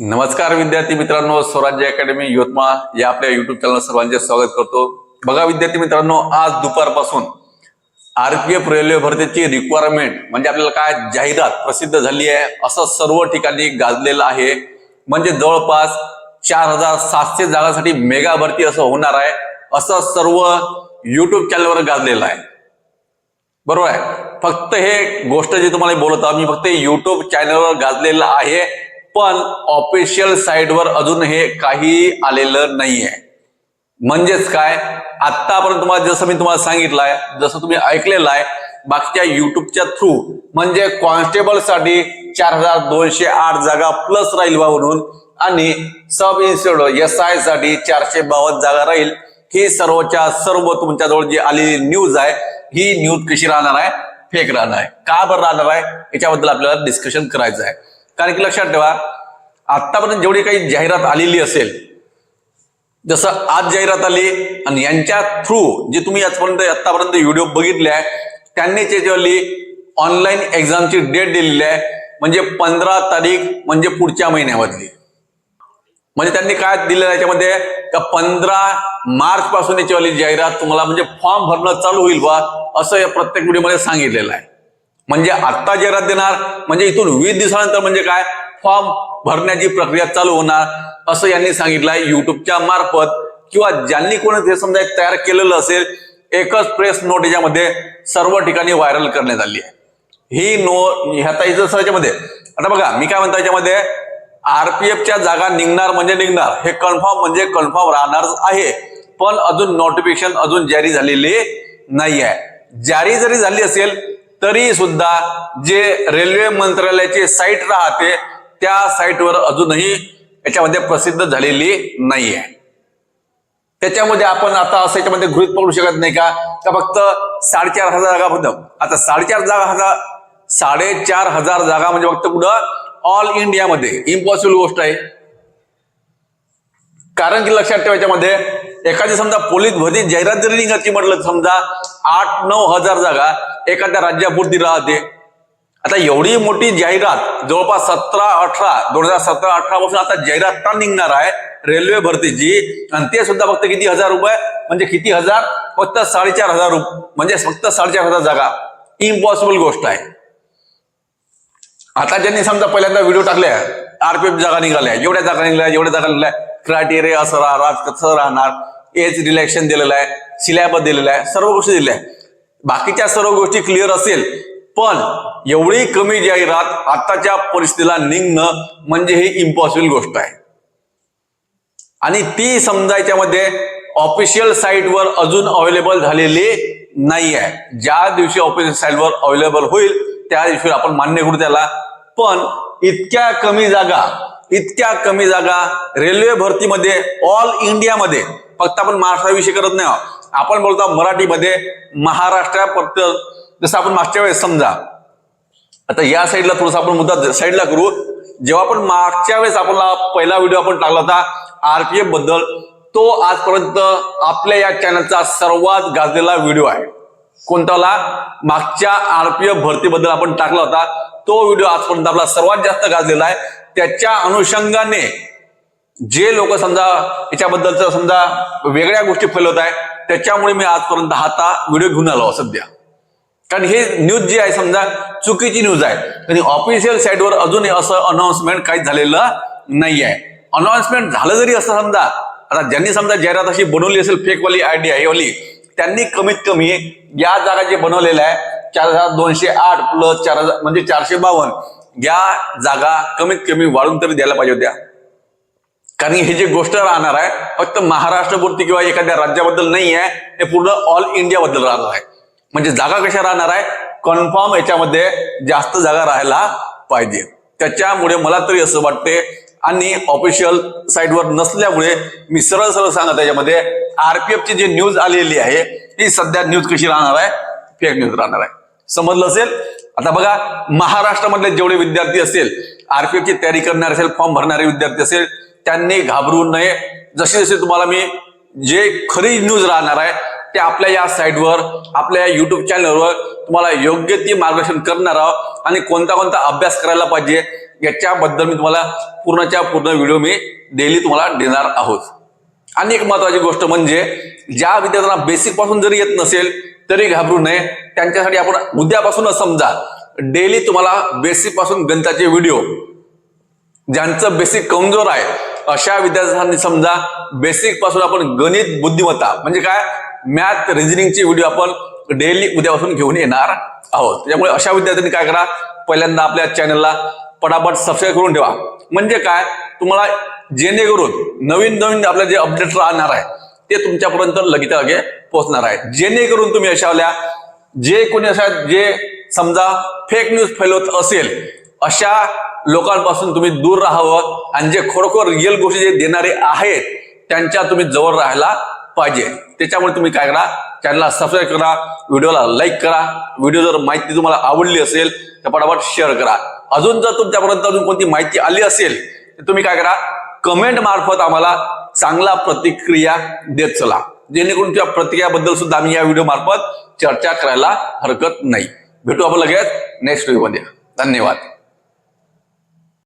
नमस्कार विद्यार्थी मित्रांनो स्वराज्य अकॅडमी यवतमाळ या आपल्या युट्यूब चॅनल सर्वांचे स्वागत करतो. बघा विद्यार्थी मित्रांनो आज दुपारपासून आरपीएफ रेल्वे भरतीची रिक्वायरमेंट म्हणजे आपल्याला काय जाहिरात प्रसिद्ध झाली आहे असं सर्व ठिकाणी गाजलेलं आहे. म्हणजे जवळपास चार हजार सातशे जागांसाठी मेगा भरती असं होणार आहे असं सर्व युट्यूब चॅनलवर गाजलेलं आहे. बरोबर आहे? फक्त हे गोष्ट जी तुम्हाला बोलत आहोत मी फक्त युट्यूब चॅनलवर गाजलेलं आहे. पण ऑफिशियल साईटवर अजून हे काही आलेलं नाहीये. म्हणजेच काय? आतापर्यंत तुम्हाला जसं मी तुम्हाला सांगितलं आहे जसं तुम्ही ऐकलेलं आहे बाकीच्या युट्यूबच्या थ्रू म्हणजे कॉन्स्टेबलसाठी चार हजार दोनशे आठ जागा प्लस राहील बा म्हणून. आणि सब इन्स्टिट्यूट एस आयसाठी चारशे बावन्न जागा राहील. ही सर्वच्या सर्व तुमच्याजवळ जी आलेली न्यूज आहे ही न्यूज कशी राहणार आहे? फेक राहणार आहे. का बरं राहणार आहे? याच्याबद्दल आपल्याला डिस्कशन करायचं आहे. कारण की लक्षात ठेवा आतापर्यंत जेवढी काही जाहिरात आलेली असेल जसं आज जाहिरात आली आणि यांच्या थ्रू जे तुम्ही आजपर्यंत आतापर्यंत व्हिडिओ बघितले आहे त्यांनी त्याच्यावरली ऑनलाईन एक्झामची डेट दिलेली आहे म्हणजे पंधरा तारीख म्हणजे पुढच्या महिन्यामधली. म्हणजे त्यांनी काय दिलेलं आहे याच्यामध्ये का पंधरा मार्च पासून याच्यावाली जाहिरात तुम्हाला म्हणजे फॉर्म भरणं चालू होईल बा असं या प्रत्येक व्हिडिओमध्ये सांगितलेलं आहे. म्हणजे आत्ता जाहिरात देणार म्हणजे इथून वीस दिवसानंतर म्हणजे काय? फॉर्म भरण्याची प्रक्रिया चालू होणार असं यांनी सांगितलं आहे युट्यूबच्या मार्फत. किंवा ज्यांनी कोणी ते समजा एक तयार केलेलं असेल एकच प्रेस नोट याच्यामध्ये सर्व ठिकाणी व्हायरल करण्यात आली आहे. ही नो ह्याचा याच्यामध्ये आता बघा मी काय म्हणतो याच्यामध्ये आरपीएफच्या जागा निघणार म्हणजे निघणार. हे कन्फर्म म्हणजे कन्फर्म राहणार आहे. पण अजून नोटिफिकेशन अजून जारी झालेली नाही आहे जारी जरी झाली असेल तरी सुद्धा जे रेल्वे मंत्रालयाची साईट राहते त्या साईटवर अजूनही याच्यामध्ये प्रसिद्ध झालेली नाही आहे त्याच्यामध्ये आपण आता असं याच्यामध्ये गृहित पकडू शकत नाही का? का फक्त साडेचार हजार जागा होतं आता साडेचार जागा हजार साडेचार हजार जागा म्हणजे फक्त कुठं? ऑल इंडियामध्ये इम्पॉसिबल गोष्ट आहे. कारण की लक्षात ठेवायच्यामध्ये एखादी समजा पोलीस भरती जाहिरात जरी निघायची म्हटलं समजा आठ नऊ हजार जागा एखाद्या राज्यापुरती राहते. आता एवढी मोठी जाहिरात जवळपास सतरा अठरा दोन हजार सतरा अठरा पासून आता जाहिरात का निघणार आहे? रेल्वे भरतीची. आणि ते सुद्धा फक्त किती हजार रुपये? म्हणजे किती हजार? फक्त साडेचार हजार रुपये म्हणजे फक्त साडेचार हजार जागा. इम्पॉसिबल गोष्ट आहे. आता ज्यांनी समजा पहिल्यांदा व्हिडिओ टाकल्या आरपीएफ जागा निघाल्या एवढ्या जागा निघाल्या एवढ्या जागा निघाल्या क्रायटेरिया असं राहणार कसं राहणार. एज रिलॅक्शन दिलेलं आहे सिलॅबस दिलेला आहे सर्व गोष्टी दिल्या आहे बाकीच्या सर्व गोष्टी क्लिअर असेल पण एवढी कमी जाहिरात आताच्या परिस्थितीला निघणं म्हणजे ही इम्पॉसिबल गोष्ट आहे. आणि ती समजायच्यामध्ये ऑफिशियल साईटवर अजून अवेलेबल झालेली नाही आहे. ज्या दिवशी ऑफिशियल साईटवर अवेलेबल होईल त्या दिवशी आपण मान्य करू त्याला. पण इतक्या कमी जागा इतक्या कमी जागा रेल्वे भरतीमध्ये ऑल इंडियामध्ये फक्त आपण महाराष्ट्राविषयी करत नाही आहोत. आपण बोलतो मराठीमध्ये महाराष्ट्रापर्यंत जसं आपण मागच्या वेळेस समजा आता या साईडला थोडंसं आपण मुद्दा साईडला करू. जेव्हा आपण मागच्या वेळेस आपला पहिला व्हिडिओ आपण टाकला होता आरपीएफबद्दल तो आजपर्यंत आपल्या या चॅनलचा सर्वात गाजलेला व्हिडिओ आहे. कोणताला? मागच्या आरपीएफ भरतीबद्दल आपण टाकला होता. तो व्हिडिओ आजपर्यंत आपला सर्वात जास्त गाजलेला आहे. त्याच्या अनुषंगाने जे लोक समजा याच्याबद्दलचं समजा वेगळ्या गोष्टी फैलवत आहे त्याच्यामुळे मी आजपर्यंत हा व्हिडिओ घेऊन आलो सध्या. कारण हे न्यूज जी आहे समजा चुकीची न्यूज आहे. आणि ऑफिशियल साईटवर अजूनही असं अनाउन्समेंट काहीच झालेलं नाही आहे अनाउन्समेंट झालं जरी असं समजा आता ज्यांनी समजा जाहिरात अशी बनवली असेल फेकवाली आयडिया ही वाली त्यांनी कमीत कमी या जागा जे बनवलेल्या आहे चार हजार दोनशे आठ प्लस चार हजार म्हणजे चारशे बावन्न या जागा कमीत कमी वाढून तरी द्यायला पाहिजे होत्या. कारण हे जे गोष्ट राहणार आहे फक्त महाराष्ट्रपुरती किंवा एखाद्या राज्याबद्दल नाही आहे हे पूर्ण ऑल इंडिया बद्दल राहणार आहे. म्हणजे जागा कशा राहणार आहे? कन्फर्म याच्यामध्ये जास्त जागा राहायला पाहिजे. त्याच्यामुळे मला तरी असं वाटते आणि ऑफिशियल साईटवर नसल्यामुळे मी सरळ सरळ सांगत याच्यामध्ये आरपीएफची जी न्यूज आलेली आहे ती सध्या न्यूज कशी राहणार आहे? फेक न्यूज राहणार आहे. समजलं असेल? आता बघा महाराष्ट्रामधले जेवढे विद्यार्थी असेल आरपीएफची तयारी करणारे असेल फॉर्म भरणारे विद्यार्थी असेल त्यांनी घाबरू नये. जसे जसे तुम्हाला मी जे खरी न्यूज राहणार आहे ते आपल्या या साईटवर आपल्या या युट्यूब चॅनलवर तुम्हाला योग्य ती मार्गदर्शन करणार आहोत आणि कोणता कोणता अभ्यास करायला पाहिजे याच्याबद्दल मी तुम्हाला पूर्णच्या पूर्ण व्हिडिओ मी डेली तुम्हाला देणार आहोत. आणि एक महत्वाची गोष्ट म्हणजे ज्या विद्यार्थ्यांना बेसिकपासून जरी येत नसेल तरी घाबरू नये. त्यांच्यासाठी आपण उद्यापासूनच समजा डेली तुम्हाला बेसिकपासून गणिताचे व्हिडिओ ज्यांचं बेसिक कमजोर आहे अशा विद्यार्थ्यांनी समजा बेसिकपासून आपण गणित बुद्धिमत्ता म्हणजे काय? मॅथ रिझनिंगचे व्हिडिओ आपण डेली उद्यापासून घेऊन येणार आहोत. त्यामुळे अशा विद्यार्थ्यांनी काय करा? पहिल्यांदा आपल्या चॅनलला पटापट सबस्क्राईब करून ठेवा. म्हणजे काय? तुम्हाला जेणेकरून नवीन नवीन आपले जे अपडेट राहणार आहे ते तुमच्यापर्यंत लगेच लगे पोहोचणार आहे. जेणेकरून तुम्ही अशावल्या जे कोणी अशा जे समजा फेक न्यूज फैलवत असेल अशा लोकांपासून तुम्ही दूर राहावं आणि जे खरोखर रिअल गोष्टी जे देणारे आहेत त्यांच्या तुम्ही जवळ राहायला पाहिजे. त्याच्यामुळे तुम्ही काय करा? चॅनलला सबस्क्राईब करा व्हिडिओला लाईक करा. व्हिडिओ जर माहिती तुम्हाला आवडली असेल तर पटापट शेअर करा. अजून जर तुमच्यापर्यंत अजून कोणती माहिती आली असेल तर तुम्ही काय करा? कमेंट मार्फत आम्हाला चांगला प्रतिक्रिया देत चला. जेणेकरून त्या प्रतिक्रियाबद्दल सुद्धा आम्ही या व्हिडिओ मार्फत चर्चा करायला हरकत नाही. भेटू आपण लगेच नेक्स्ट व्हिडिओमध्ये धन्यवाद.